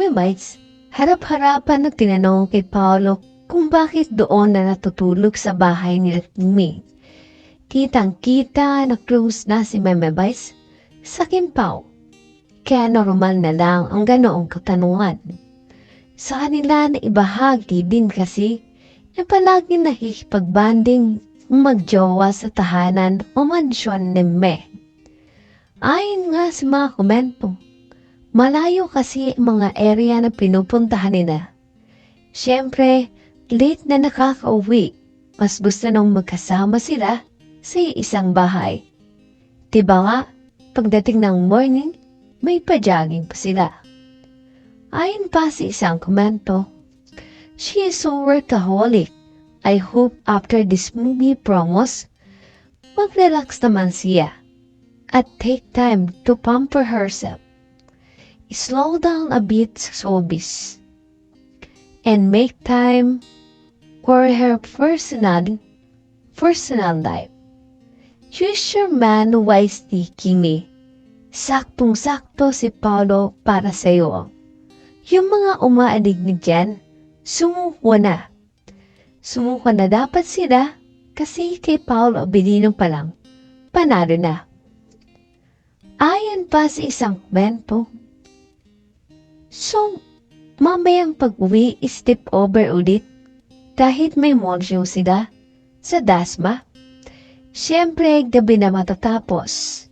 Mimites, harap-harapan na tinanong kay Paolo kung bakit doon na natutulog sa bahay ni Timmy. Kitang-kita na close na si Mimites sa Kimpaw. Kaya normal na lang ang ganoong katanungan. Sa kanila na ibahagi din kasi na palagi nakikipagbanding magjowa sa tahanan o mansyon ni Me. Ayon nga sa mga komento, malayo kasi mga area na pinupuntahan nila. Siyempre, late na nakakauwi, mas gusto nang magkasama sila sa isang bahay. Diba nga, pagdating ng morning, may pa-jogging pa sila. Ayon pa sa isang komento, She is so workaholic. I hope after this movie promos, mag-relax naman siya at take time to pamper herself. Slow down a bit sa showbiz and make time for her personal personal life. Choose your man wisely, Kimi. Saktong-sakto si Paolo para sa'yo. Yung mga umaalig na dyan, sumuko na. Sumuko na dapat sila kasi kay Paolo Abilino pa lang, panalo na. Ayon pa sa isang kwento. So, mamayang pag-uwi, step over ulit kahit may show sila sa Dasma. Siyempre, gabi na matatapos.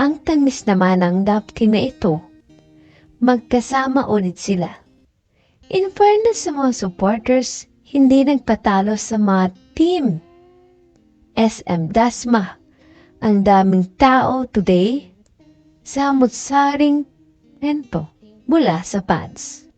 Ang tamis naman ng napkin na ito. Magkasama ulit sila. In fairness sa mga supporters, hindi nagpatalo sa mga team. SM Dasma. Ang daming tao today sa mutsaring ento mula sa pads.